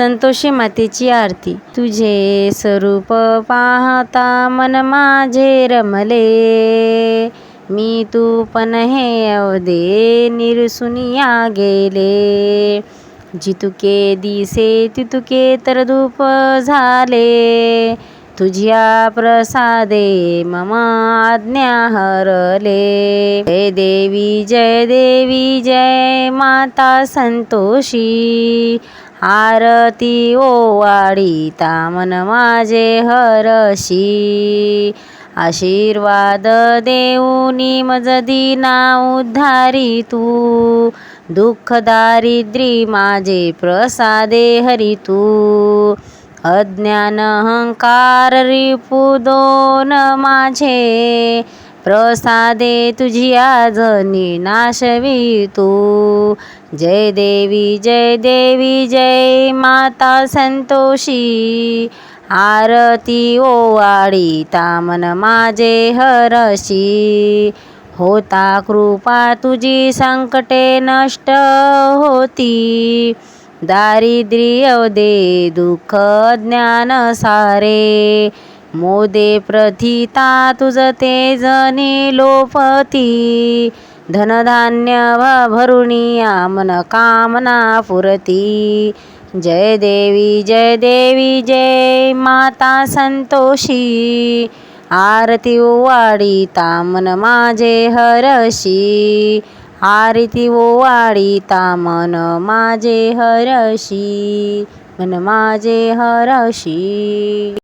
संतोषी मातेची आरती. तुझे स्वरूप पाहता मन माझे रमले. मी तू पण हे अवधे निरसुनिया गेले. जितुके दिसे तितुके तर धूप झाले. तुझ्या प्रसादे मम आज्ञा हरले. जय देवी जय देवी जय माता संतोषी. आरती ओवाळीता मन माझे हरशी. आशीर्वाद देऊनी मज दिना उद्धारी तू. दुःख दारिद्री माझे प्रसादे हरी तू. अज्ञान अहंकार रिपू दोन माझे. प्रसादे तुझी आज नाशवी तू. जय देवी जय देवी जय माता संतोषी. आरती ओवाळी तामन माझे हरशी. होता कृपा तुझी संकटे नष्ट होती. दारिद्र्य दे दुःख ज्ञान सारे. मोदे प्रथिता तुझ तेज लोपती धनधान्य भरुणी आमन कामना पुरती. जय देवी जय देवी जय माता संतोषी. आरती ओवाडी तामन माझे हरशी. आरती ओवाडी तामन माझे हरशी. मन माझे हरशी.